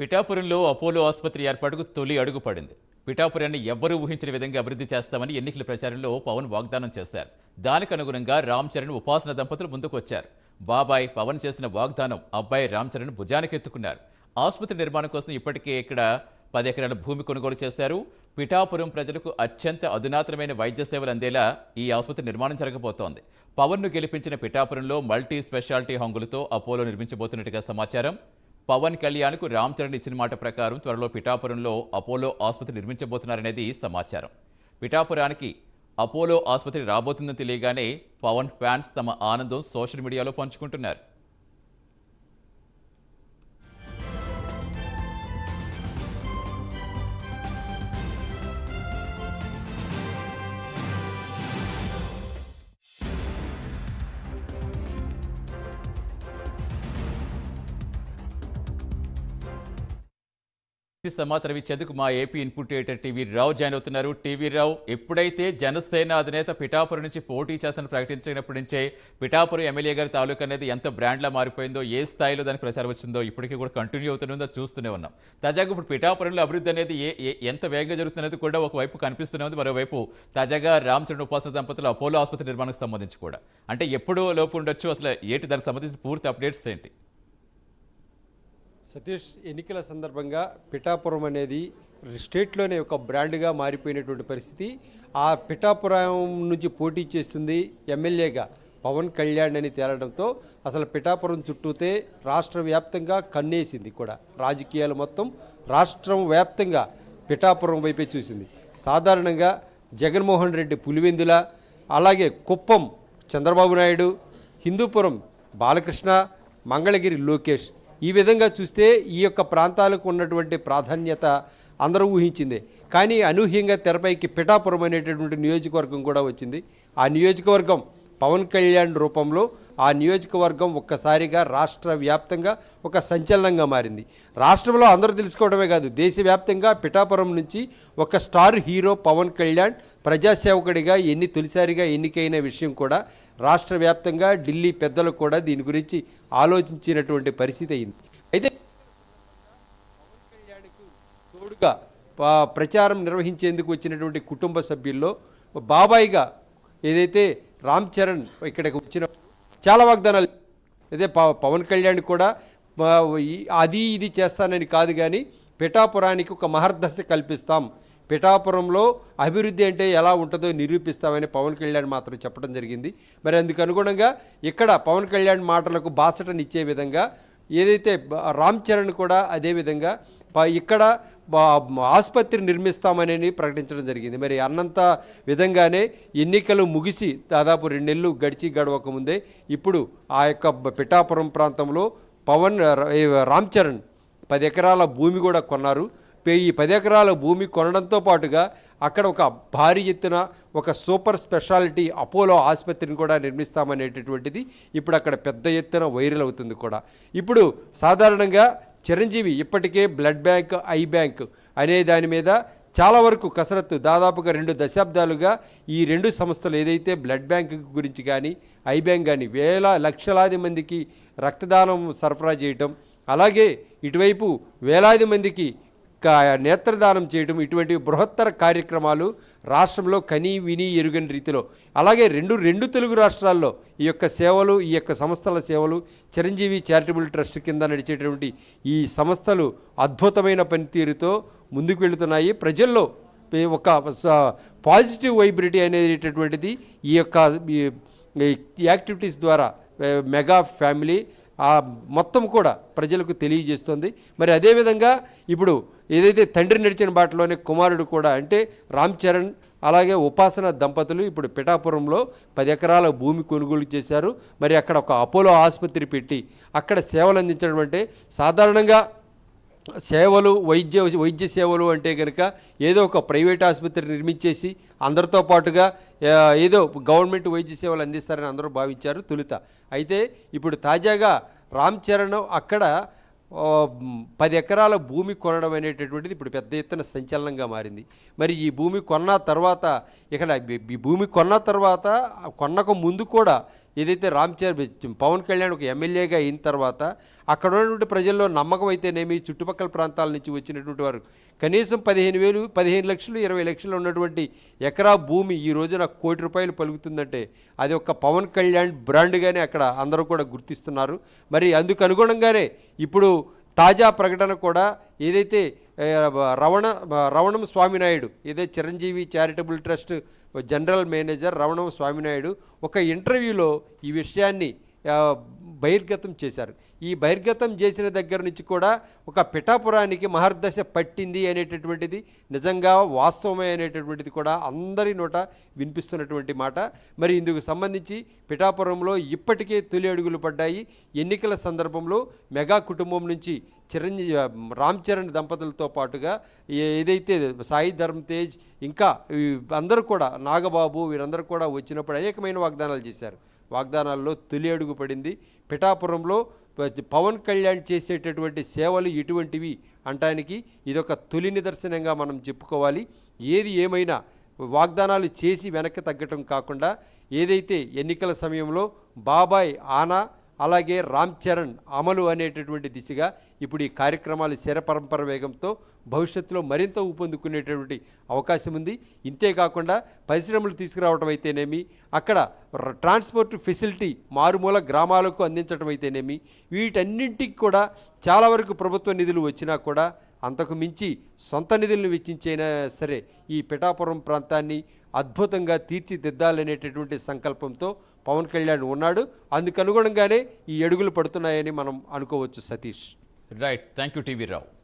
పిఠాపురంలో అపోలో ఆసుపత్రి ఏర్పాటుకు తొలి అడుగు పడింది. పిఠాపురాన్ని ఎవ్వరూ ఊహించిన విధంగా అభివృద్ధి చేస్తామని ఎన్నికల ప్రచారంలో పవన్ వాగ్దానం చేశారు. దానికి అనుగుణంగా రామ్ చరణ్ ఉపాసన దంపతులు ముందుకొచ్చారు. బాబాయ్ పవన్ చేసిన వాగ్దానం అబ్బాయి రామ్ చరణ్ భుజానికెత్తుకున్నారు ఆసుపత్రి నిర్మాణం కోసం ఇప్పటికే ఇక్కడ పది ఎకరాల భూమి కొనుగోలు చేశారు. పిఠాపురం ప్రజలకు అత్యంత అధునాతనమైన వైద్య సేవలు అందేలా ఈ ఆసుపత్రి నిర్మాణం జరగబోతోంది. పవన్ను గెలిపించిన పిఠాపురంలో మల్టీ స్పెషాలిటీ హంగులతో అపోలో నిర్మించబోతున్నట్టుగా సమాచారం పవన్ కళ్యాణ్కు రామ్ చరణ్ ఇచ్చిన మాట ప్రకారం త్వరలో పిఠాపురంలో అపోలో ఆసుపత్రి నిర్మించబోతున్నారనేది సమాచారం. పిఠాపురానికి అపోలో ఆసుపత్రి రాబోతుందని తెలియగానే పవన్ ఫ్యాన్స్ తమ ఆనందం సోషల్ మీడియాలో పంచుకుంటున్నారు. సమాచారం ఇచ్చేందుకు మా AP input editor TV Rao join అవుతున్నారు. టీవీ రావు ఎప్పుడైతే జనసేన అధినేత పిఠాపురం నుంచి పోటీ చేస్తానని ప్రకటించినప్పటి నుంచే పిఠాపురం ఎమ్మెల్యే గారి తాలూకా అనేది ఎంత బ్రాండ్లా మారిపోయిందో ఏ స్థాయిలో దానికి ప్రచారం వచ్చిందో ఇప్పటికీ కూడా కంటిన్యూ అవుతుందో చూస్తూనే ఉన్నాం. తాజాగా ఇప్పుడు పిఠాపురంలో అభివృద్ధి అనేది ఏ ఎంత వేగంగా జరుగుతున్నది కూడా ఒకవైపు కనిపిస్తూనే ఉంది. మరోవైపు తాజాగా రామచరణ్ ఉపాసన దంపతులు అపోలో ఆసుపత్రి నిర్మాణానికి సంబంధించి కూడా. అంటే ఎప్పుడు లోపు ఉండొచ్చు. అసలు ఏంటి దానికి సంబంధించిన పూర్తి అప్డేట్స్ ఏంటి? సతీష్ ఎన్నికల సందర్భంగా పిఠాపురం అనేది స్టేట్లోనే ఒక బ్రాండ్గా మారిపోయినటువంటి పరిస్థితి. ఆ పిఠాపురం నుంచి పోటీ చేస్తుంది ఎమ్మెల్యేగా పవన్ కళ్యాణ్ అని తేలడంతో అసలు పిఠాపురం చుట్టూతే రాష్ట్ర వ్యాప్తంగా కన్నేసింది కూడా. రాజకీయాలు మొత్తం రాష్ట్రం వ్యాప్తంగా పిఠాపురం వైపే చూసింది. సాధారణంగా జగన్మోహన్ రెడ్డి పులివెందుల అలాగే కుప్పం చంద్రబాబు నాయుడు హిందూపురం బాలకృష్ణ మంగళగిరి లోకేష్ ఈ విధంగా చూస్తే ఈ యొక్క ప్రాంతాలకు ఉన్నటువంటి ప్రాధాన్యత అందరూ ఊహించిందే. కానీ అనూహ్యంగా తెరపైకి పిఠాపురం అనేటటువంటి నియోజకవర్గం కూడా వచ్చింది. ఆ నియోజకవర్గం పవన్ కళ్యాణ్ రూపంలో ఆ నియోజకవర్గం ఒక్కసారిగా రాష్ట్ర వ్యాప్తంగా ఒక సంచలనంగా మారింది. రాష్ట్రంలో అందరూ తెలుసుకోవడమే కాదు దేశవ్యాప్తంగా పిఠాపురం నుంచి ఒక స్టార్ హీరో పవన్ కళ్యాణ్ ప్రజాసేవకుడిగా ఎన్ని తొలిసారిగా ఎన్నికైన విషయం కూడా రాష్ట్ర వ్యాప్తంగా ఢిల్లీ పెద్దలు కూడా దీని గురించి ఆలోచించినటువంటి పరిస్థితి అయింది. అయితే తోడుగా ప్రచారం నిర్వహించేందుకు వచ్చినటువంటి కుటుంబ సభ్యుల్లో బాబాయిగా ఏదైతే రామ్ చరణ్ ఇక్కడికి వచ్చిన చాలా వాగ్దానాలు. అదే పవన్ కళ్యాణ్ కూడా అది ఇది చేస్తానని కాదు కానీ పిఠాపురానికి ఒక మహర్దశ కల్పిస్తాం. పిఠాపురంలో అభివృద్ధి అంటే ఎలా ఉంటుందో నిరూపిస్తామని పవన్ కళ్యాణ్ మాత్రం చెప్పడం జరిగింది. మరి అందుకు అనుగుణంగా ఇక్కడ పవన్ కళ్యాణ్ మాటలకు బాసటనిచ్చే విధంగా ఏదైతే రామ్ చరణ్ కూడా అదే విధంగా ఇక్కడ ఆసుపత్రి నిర్మిస్తామని ప్రకటించడం జరిగింది. మరి అన్నంత విధంగానే ఎన్నికలు ముగిసి దాదాపు రెండు నెలలు గడిచి గడవక ముందే ఇప్పుడు ఆ యొక్క పిఠాపురం ప్రాంతంలో పవన్ రామ్ చరణ్ పది ఎకరాల భూమి కూడా కొన్నారు. ఈ పది ఎకరాల భూమి కొనడంతో పాటుగా అక్కడ ఒక భారీ ఎత్తున ఒక సూపర్ స్పెషాలిటీ అపోలో ఆసుపత్రిని కూడా నిర్మిస్తామనేటటువంటిది ఇప్పుడు అక్కడ పెద్ద ఎత్తున వైరల్ అవుతుంది కూడా. ఇప్పుడు సాధారణంగా చిరంజీవి ఇప్పటికే బ్లడ్ బ్యాంక్ ఐ బ్యాంక్ అనే దాని మీద చాలా వరకు కసరత్తు. దాదాపుగా రెండు దశాబ్దాలుగా ఈ రెండు సంస్థలు ఏదైతే బ్లడ్ బ్యాంక్ గురించి కానీ ఐ బ్యాంక్ కానీ వేల లక్షలాది మందికి రక్తదానం సరఫరా చేయటం అలాగే ఇటువైపు వేలాది మందికి నేత్రదానం చేయడం ఇటువంటి బృహత్తర కార్యక్రమాలు రాష్ట్రంలో కనీ విని ఎరుగని రీతిలో. అలాగే రెండు రెండు తెలుగు రాష్ట్రాల్లో ఈ యొక్క సేవలు ఈ యొక్క సంస్థల సేవలు చిరంజీవి చారిటబుల్ ట్రస్ట్ కింద నడిచేటువంటి ఈ సంస్థలు అద్భుతమైన పనితీరుతో ముందుకు వెళుతున్నాయి ప్రజల్లో ఒక స- పాజిటివ్ వైబ్రిటీ అనేటటువంటిది ఈ యొక్క ఈ- యాక్టివిటీస్ ద్వారా మెగా ఫ్యామిలీ మొత్తం కూడా ప్రజలకు తెలియజేస్తుంది. మరి అదేవిధంగా ఇప్పుడు ఏదైతే తండ్రి నడిచిన బాటలోనే కుమారుడు కూడా అంటే రామ్ చరణ్ అలాగే ఉపాసన దంపతులు ఇప్పుడు పిఠాపురంలో పది ఎకరాల భూమి కొనుగోలు చేశారు. మరి అక్కడ ఒక అపోలో ఆసుపత్రి పెట్టి అక్కడ సేవలు అందించడం అంటే సాధారణంగా సేవలు వైద్య వైద్య సేవలు అంటే కనుక ఏదో ఒక ప్రైవేట్ ఆసుపత్రి నిర్మించేసి అందరితో పాటుగా ఏదో గవర్నమెంట్ వైద్య సేవలు అందిస్తారని అందరూ భావించారు తొలుత. అయితే ఇప్పుడు తాజాగా రామ్ చరణ్ అక్కడ పది ఎకరాల భూమి కొనడం అనేటటువంటిది ఇప్పుడు పెద్ద ఎత్తున సంచలనంగా మారింది. మరి ఈ భూమి కొన్న తర్వాత ఇక్కడ ఈ భూమి కొన్న తర్వాత కొన్నకు ముందు కూడా ఏదైతే రామ్చరణ్ పవన్ కళ్యాణ్ ఒక ఎమ్మెల్యేగా అయిన తర్వాత అక్కడ ఉన్నటువంటి ప్రజల్లో నమ్మకం అయితేనేమి చుట్టుపక్కల ప్రాంతాల నుంచి వచ్చినటువంటి వారు. కనీసం పదిహేను వేలు పదిహేను లక్షలు ఇరవై లక్షలు ఉన్నటువంటి ఎకరా భూమి ఈ రోజున కోటి రూపాయలు పలుకుతుందంటే అది ఒక పవన్ కళ్యాణ్ బ్రాండ్గానే అక్కడ అందరూ కూడా గుర్తిస్తున్నారు. మరి అందుకు అనుగుణంగానే ఇప్పుడు తాజా ప్రకటన కూడా ఏదైతే రవణ రవణం స్వామినాయుడు ఏదైతే Chiranjeevi charitable trust general manager Ravanam Swaminaidu ఒక ఇంటర్వ్యూలో ఈ విషయాన్ని బహిర్గతం చేశారు. ఈ బహిర్గతం చేసిన దగ్గర నుంచి కూడా ఒక పిఠాపురానికి మహర్దశ పట్టింది అనేటటువంటిది నిజంగా వాస్తవమే అనేటటువంటిది కూడా అందరి నోట వినిపిస్తున్నటువంటి మాట. మరి ఇందుకు సంబంధించి పిఠాపురంలో ఇప్పటికే తొలి అడుగులు పడ్డాయి. ఎన్నికల సందర్భంలో మెగా కుటుంబం నుంచి చిరంజీవి రామ్ చరణ్ దంపతులతో పాటుగా ఏదైతే సాయి ధర్మ్ తేజ్ ఇంకా అందరూ కూడా నాగబాబు వీరందరూ కూడా వచ్చినప్పుడు అనేకమైన వాగ్దానాలు చేశారు. వాగ్దానాల్లో తొలి అడుగు పడింది. పిఠాపురంలో పవన్ కళ్యాణ్ చేసేటటువంటి సేవలు ఇటువంటివి అంటానికి ఇదొక తొలి నిదర్శనంగా మనం చెప్పుకోవాలి. ఏది ఏమైనా వాగ్దానాలు చేసి వెనక్కి తగ్గటం కాకుండా ఏదైతే ఎన్నికల సమయంలో బాబాయ్ ఆనా అలాగే రామ్ చరణ్ అమలు అనేటటువంటి దిశగా ఇప్పుడు ఈ కార్యక్రమాలు శరపరంపర వేగంతో భవిష్యత్తులో మరింత ఊపందుకునేటటువంటి అవకాశం ఉంది. ఇంతేకాకుండా పరిశ్రమలు తీసుకురావడం అయితేనేమి అక్కడ ట్రాన్స్పోర్ట్ ఫెసిలిటీ మారుమూల గ్రామాలకు అందించడం అయితేనేమి వీటన్నింటికి కూడా చాలా వరకు ప్రభుత్వ నిధులు వచ్చినా కూడా అంతకు మించి సొంత నిధులను వెచ్చించైనా సరే ఈ పిఠాపురం ప్రాంతాన్ని అద్భుతంగా తీర్చిదిద్దాలనేటటువంటి సంకల్పంతో పవన్ కళ్యాణ్ ఉన్నాడు. అందుకనుగుణంగానే ఈ అడుగులు పడుతున్నాయని మనం అనుకోవచ్చు Satish. Right thank you TV Rao